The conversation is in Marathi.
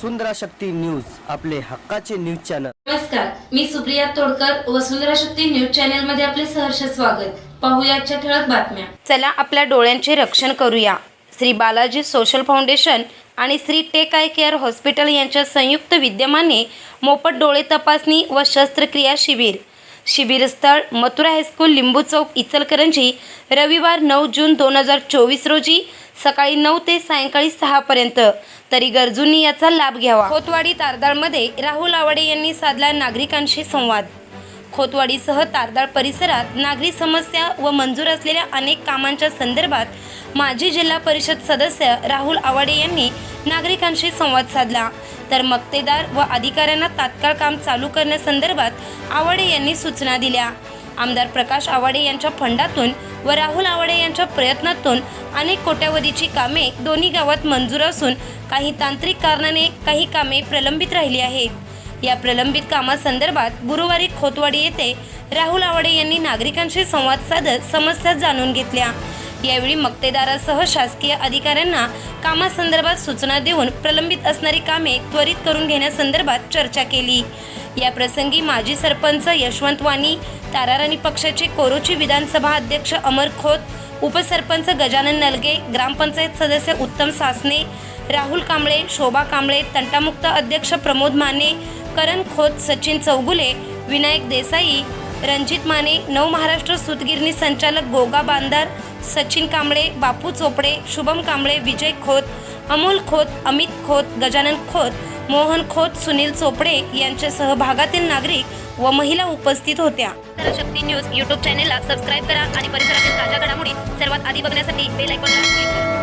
वसुंधरा शक्ती न्यूज आपले हक्काचे न्यूज चॅनल. नमस्कार मी सुप्रिया तोडकर वसुंधरा शक्ती न्यूज चॅनलमध्ये आपले सहर्ष स्वागत. पाहूया आजच्या ठळक बातम्या. चला आपल्या डोळ्यांचे रक्षण करूया. श्री बालाजी सोशल फाउंडेशन आणि Shri tech eye care hospital यांच्या संयुक्त विद्यमाने मोफत डोळे तपासणी व शस्त्रक्रिया शिबिर. शिबिरस्थळ मथुरा हायस्कूल लिंबू चौक इचलकरंजी. रविवार नऊ जून दोन हजार चोवीस रोजी सकाळी नऊ ते सायंकाळी सहापर्यंत तरी गरजूंनी याचा लाभ घ्यावा. खोतवाडी तारदाळमध्ये राहुल आवाडे यांनी साधला नागरिकांशी संवाद. खोतवाडीसह तारदाळ परिसरात नागरी समस्या व मंजूर असलेल्या अनेक कामांच्या संदर्भात माजी जिल्हा परिषद सदस्य राहुल आवाडे यांनी नागरिकांशी संवाद साधला. तर मक्तेदार व अधिकाऱ्यांना तात्काळ काम चालू करण्यासंदर्भात आवाडे यांनी सूचना दिल्या. आमदार प्रकाश आवाडे यांच्या फंडातून व राहुल आवाडे यांच्या प्रयत्नातून अनेक कोट्यावधीची कामे दोन्ही गावात मंजूर असून काही तांत्रिक कारणाने काही कामे प्रलंबित राहिली आहेत. या प्रलंबित कामासंदर्भात गुरुवारी खोतवाडी येथे राहुल आवाडे यांनी नागरिकांशी संवाद साधत समस्या जाणून घेतल्या. यावेळी मक्तेदारासह शासकीय अधिकाऱ्यांना कामासंदर्भात सूचना देऊन प्रलंबित असणारी कामे त्वरित करून घेण्यासंदर्भात चर्चा केली. या प्रसंगी माजी सरपंच यशवंत वाणी ताराराणी पक्षाचे कोरोची विधानसभा अध्यक्ष अमर खोत उपसरपंच गजानन नलगे ग्रामपंचायत सदस्य उत्तम सासने राहुल कांबळे शोभा कांबळे तंटामुक्त अध्यक्ष प्रमोद माने करण खोत सचिन चौगुले विनायक देसाई रणजित माने नव महाराष्ट्र सूतगिरणी संचालक गोगा बांदार सचिन कांबळे बापू चोपडे शुभम कांबळे विजय खोत अमोल खोत अमित खोत गजानन खोत मोहन खोत सुनील चोपडे यांच्या सहभागातील नागरिक व महिला उपस्थित होत्या. शक्ती न्यूज यूट्यूब चॅनेलला सबस्क्राईब करा आणि परिसरातील ताज्या घडामोडी सर्वात आधी बघण्यासाठी बेल आयकॉनला